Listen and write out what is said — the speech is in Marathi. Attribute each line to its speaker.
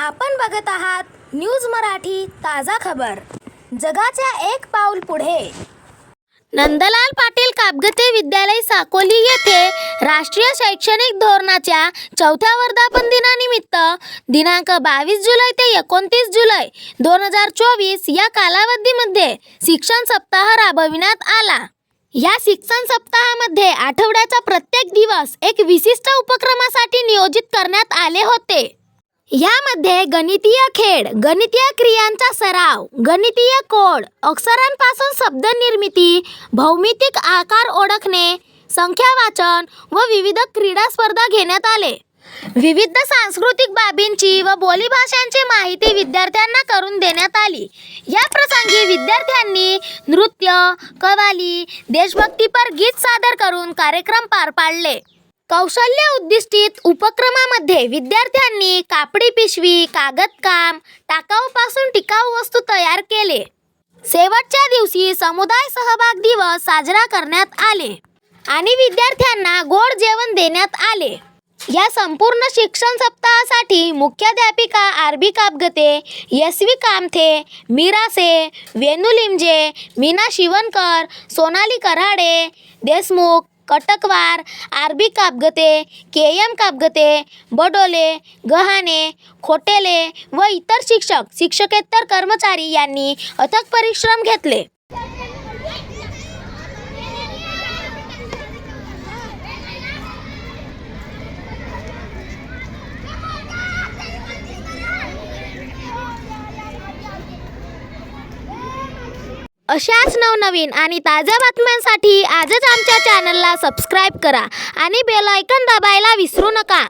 Speaker 1: आपण बघत आहात न्यूज मराठी ताजा खबर. जगाच्या एक पाऊल पुढे. नंदलाल पाटील कापगते विद्यालय साकोली येथे राष्ट्रीय शैक्षणिक धोरणाच्या चौथ्या वर्धापन दिनानिमित्त दिनांक बावीस जुलै ते एकोणतीस जुलै दोन हजार चोवीस या कालावधीमध्ये शिक्षण सप्ताह राबविण्यात आला. या शिक्षण सप्ताहामध्ये आठवड्याचा प्रत्येक दिवस एक विशिष्ट उपक्रमासाठी नियोजित करण्यात आले होते. यामध्ये गणितीय खेळ गणितीय क्रियांचा सराव गणितीय कोड अक्षरांपासून शब्द निर्मिती भौमितिक आकार ओळखणे संख्या वाचन व विविध क्रीडा स्पर्धा घेण्यात आले. विविध सांस्कृतिक बाबींची व बोलीभाषांची माहिती विद्यार्थ्यांना करून देण्यात आली. या प्रसंगी विद्यार्थ्यांनी नृत्य कवाली देशभक्तीपर गीत सादर करून कार्यक्रम पार पाडले. कौशल्य उद्दिष्टित उपक्रमामध्ये विद्यार्थ्यांनी कापडी पिशवी कागदकाम टाकाऊपासून टिकाऊ वस्तू तयार केले. शेवटच्या दिवशी समुदाय सहभाग दिवस साजरा करण्यात आले आणि विद्यार्थ्यांना गोड जेवण देण्यात आले. या संपूर्ण शिक्षण सप्ताहासाठी मुख्याध्यापिका R B Kapgate Yashvi Kamthe Meerase Venu Limje Meena Shivankar Sonali Karade Deshmukh Katakwar R B Kapgate K M Kapgate Badole Gahane Khotele व इतर शिक्षक शिक्षकेतर कर्मचारी यांनी अथक परिश्रम घेतले. अशाच नवनवीन आणि ताज्या बातम्यांसाठी आजच आमच्या चॅनलला सबस्क्राईब करा आणि बेल ऐकन दाबायला विसरू नका.